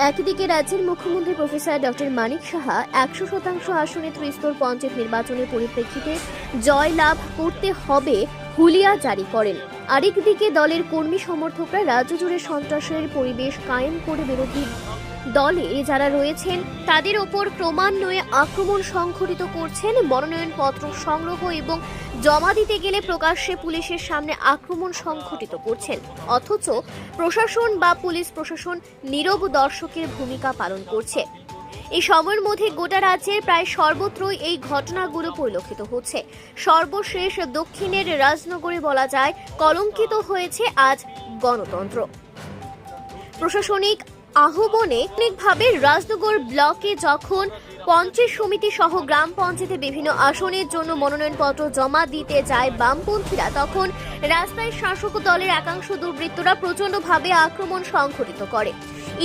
একদিকে রাজ্যের মুখ্যমন্ত্রী প্রফেসর ডক্টর মানিক সাহা একশো শতাংশ আসনে ত্রিস্তর পঞ্চায়েত নির্বাচনের পরিপ্রেক্ষিতে জয় লাভ করতে হবে হুলিয়া জারি করেন। আরেকদিকে দলের কর্মী সমর্থকরা রাজ্য জুড়ে সন্ত্রাসের পরিবেশ কায়েম করে বিরোধী দলে যারা রয়েছেন, তাদের ওপর ক্রমান্বয়ে আক্রমণ সংঘটিত করছেন, মনোনয়নপত্র সংগ্রহ এবং জমা দিতে গেলে প্রকাশ্যে পুলিশের সামনে আক্রমণ সংঘটিত করছেন। অথচ প্রশাসন বা পুলিশ প্রশাসন নীরব দর্শকের ভূমিকা পালন করছে। এই সময়ের মধ্যে গোটা রাজ্যের প্রায় সর্বত্রই এই ঘটনাগুলো পরিলক্ষিত হচ্ছে। সর্বশেষ দক্ষিণের রাজনগরে বলা যায়, কলঙ্কিত হয়েছে আজ গণতন্ত্র। প্রশাসনিক আহ্বানে ভাবে রাজনগর ব্লকে যখন পঞ্চায়েত সমিতি সহ গ্রাম পঞ্চায়েতে বিভিন্ন আসনের জন্য মনোনয়নপত্র জমা দিতে যায় বামপন্থীরা, তখন রাস্তায় শাসক দলের একাংশ দুর্বৃত্তরা প্রচণ্ডভাবে আক্রমণ সংঘটিত করে।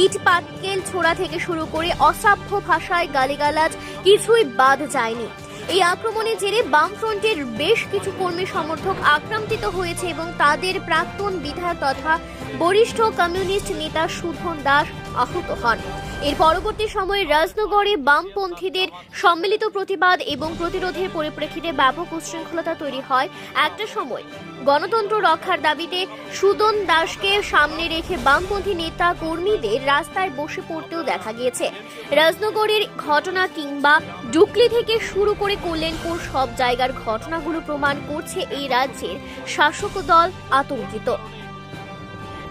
ইট পাটকেল ছোড়া থেকে শুরু করে অসাধ্য ভাষায় গালিগালাজ, কিছুই বাদ যায়নি। এই আক্রমণের জেরে বামফ্রন্টের বেশ কিছু কর্মী সমর্থক আক্রান্তিত হয়েছে এবং তাদের প্রাক্তন বিধায়ক তথা বরিষ্ঠ কমিউনিস্ট নেতা সুধন দাস আহত হন। এর পরবর্তী সময়ে রাজনগরে বামপন্থীদের সম্মিলিত প্রতিবাদ এবং প্রতিরোধের পরিপ্রেক্ষিতে ব্যাপক উচ্ছৃঙ্খলতা তৈরি হয়। একটা সময় গণতন্ত্র রক্ষার দাবিতে সুদন দাসকে সামনে রেখে বামপন্থী নেতা কর্মীদের রাস্তায় বসে পড়তেও দেখা গিয়েছে। রাজনগরের ঘটনা কিংবা ডুকলি থেকে শুরু করে কল্যাণপুর সব জায়গার ঘটনাগুলো প্রমাণ করছে এই রাজ্যের শাসক দল আতঙ্কিত।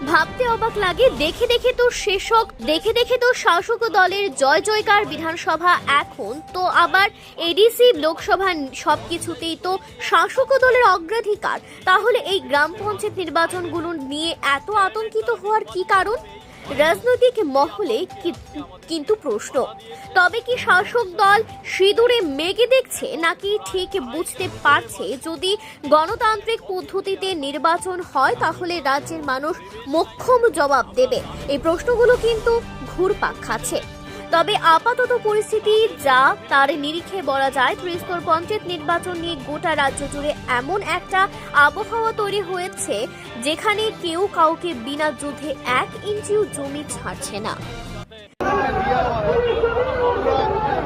ভাবতে অবাক লাগে, দেখে দেখে তো শেষক দেখে দেখে তো শাসক দলের জয় জয়কার বিধানসভা। এখন তো আবার এডিসি লোকসভা সব কিছুতেই তো শাসক দলের অগ্রাধিকার। তাহলে এই গ্রাম পঞ্চায়েত নির্বাচনগুলো নিয়ে এত আতঙ্কিত হওয়ার কি কারণ? রাজনৈতিক মহলে কিন্তু প্রশ্ন, তবে কি শাসক দল সিঁদুরে মেঘে দেখছে নাকি ঠিক বুঝতে পারছে? যদি গণতান্ত্রিক পদ্ধতিতে নির্বাচন হয়, তাহলে রাজ্যের মানুষ মোক্ষম জবাব দেবে। এই প্রশ্নগুলো কিন্তু ঘুরপাক খাচ্ছে। তবে আপাতত পরিস্থিতি যা তার নিরিখে বলা যায় ত্রিস্তর পঞ্চায়েত নির্বাচন নিয়ে গোটা রাজ্য জুড়ে এমন একটা আবহাওয়া তৈরি হয়েছে যেখানে কেউ কাউকে বিনা যুদ্ধে এক ইঞ্চিও জমি ছাড়ছে না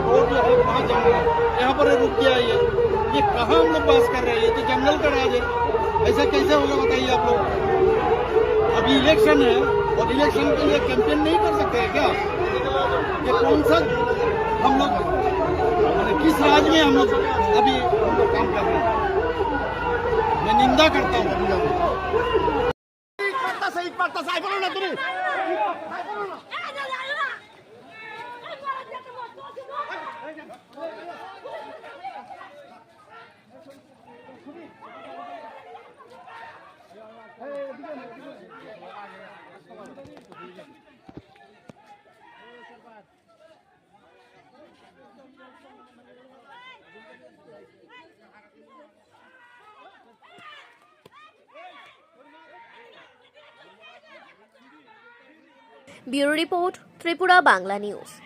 रोड जो है वहाँ जंगल है। यहाँ पर रुक गया ये ये कहाँ हम लोग पास कर रहे हैं ये तो जंगल का राज है ऐसा कैसे होगा बताइए आप लोग अभी इलेक्शन है और इलेक्शन के लिए कैंपेन नहीं कर सकते हैं क्या ये कौन सा हम लोग किस राज्य में हम लोग अभी हम लोग काम कर रहे हैं। मैं निंदा करता हूँ। सही पड़ता bureau report Tripura Bangla news.